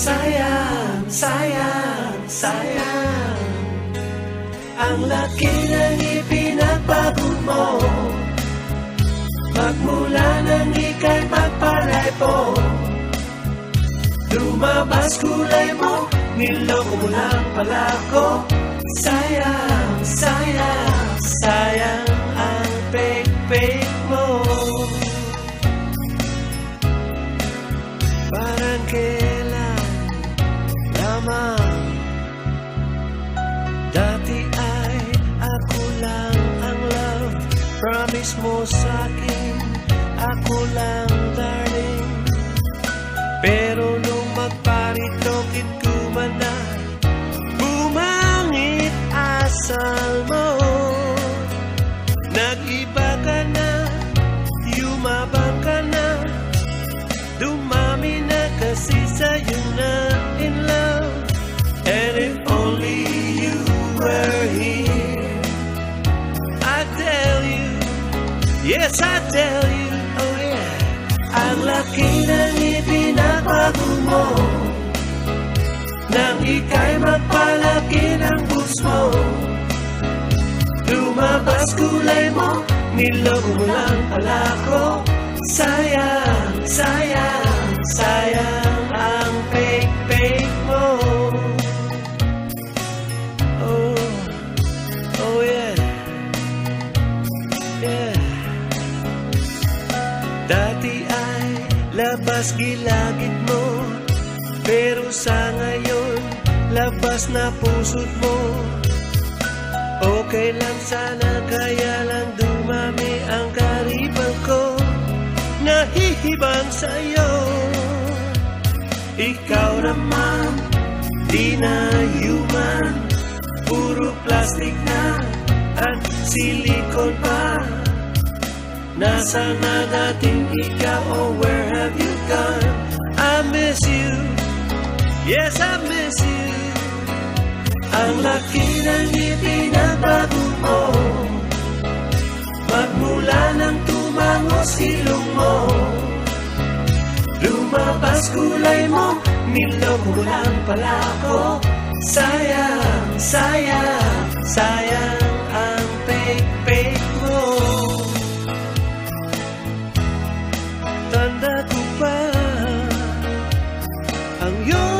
Sayang, sayang, sayang. Ang laki ng ipinagbago mo. Magmula nang ika'y magpalay po Lumabas kulay mo Niloko mo lang pala ko Sayang, sayang, sayang Ang pek-pek mo Dati ay ako lang ang love. Promise mo sa'kin Ako lang yes I tell you, oh yeah. Ang laki ng ipinabago mo Nang ika'y magpalaki ng bus mo Lumabas kulay mo Niloko mo lang pala ko Sayang, sayang, sayang Ang fake-fake mo. Oh, oh yeah. Yeah labas gilagid mo Pero sa ngayon labas na pusot mo. Okay lang sana kaya lang dumami ang karibal ko. Nahihibang sa'yo. Ikaw naman, di na human. Puro plastic na at silikon pa. Nasaan na dating ikaw or yes I miss you. Ang laki ng ipinagbago mo. Magmula ng tumango silong mo Lumabas kulay mo Niloko mo pala ko Sayang, sayang, sayang Ang fake-fake mo. Tanda ko pa Ang iyong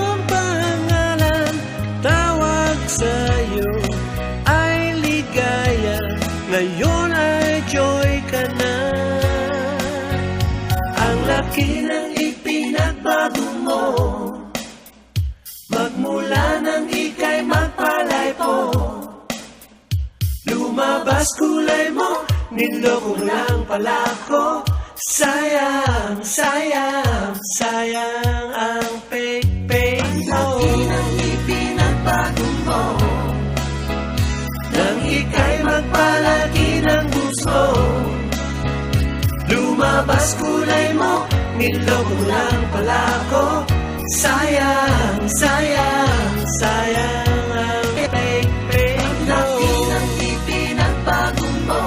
joy ka na. Ang laki ng ipinagbago mo. Magmula nang ika'y magpalay po. Lumabas kulay mo Niloko lang pala ko Sayang, sayang, sayang Lumabas kulay mo Niloko mo lang pala ko Sayang, sayang, sayang Ang fake-fake mo. Ang laki ng ipinagbago mo.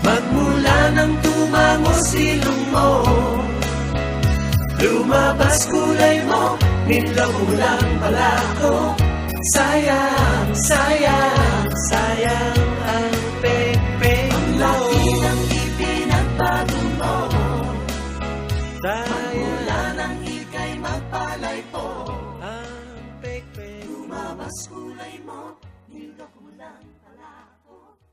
Magmula ng tumango silong mo Lumabas kulay mo Niloko mo lang pala ko sayang, sayang Aku 巴拉布